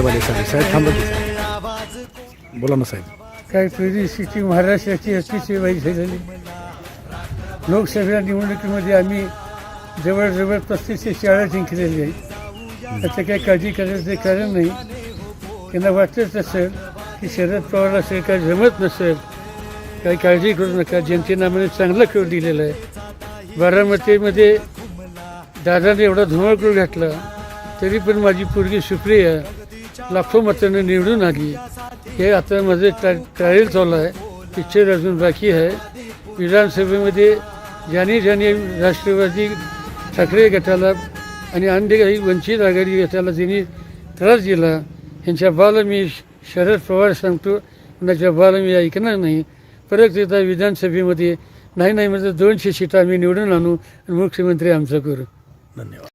साहेब आले साहेब साहेब थांबा की. साहेब बोला ना साहेब. काय परिस्थिती महाराष्ट्राची अतिशय वाईट झालेली. लोकसभा निवडणुकीमध्ये आम्ही जवळजवळ पस्तीसशे शाळा जिंकलेली आहे त्याचं काही काळजी करायचं कारण नाही. त्यांना वाटतच असेल की शरद पवार असेल काय जमत नसेल. काही काळजी करू नका. जनतेनं आम्हाला चांगला खेळ दिलेला आहे. बारामतीमध्ये दादाने एवढा धुमाकूळ घातला. तरी पण माझी पोरगी सुप्रिया लाखो मतांनी निवडून आली. हे आता माझं ट्रा ट्रायल चालू आहे. पिक्चर अजून बाकी आहे. विधानसभेमध्ये ज्याने ज्याने राष्ट्रवादी ठाकरे गटाला आणि अन्य काही वंचित आघाडी गटाला त्यांनी त्रास दिला ह्यांच्या बाला मी शरद पवार सांगतो कुणाच्या बाला मी ऐकणार नाही. परत एकदा विधानसभेमध्ये नाही नाही म्हणजे दोनशे सीटा आम्ही निवडून आणू आणि मुख्यमंत्री आमचं करू. धन्यवाद.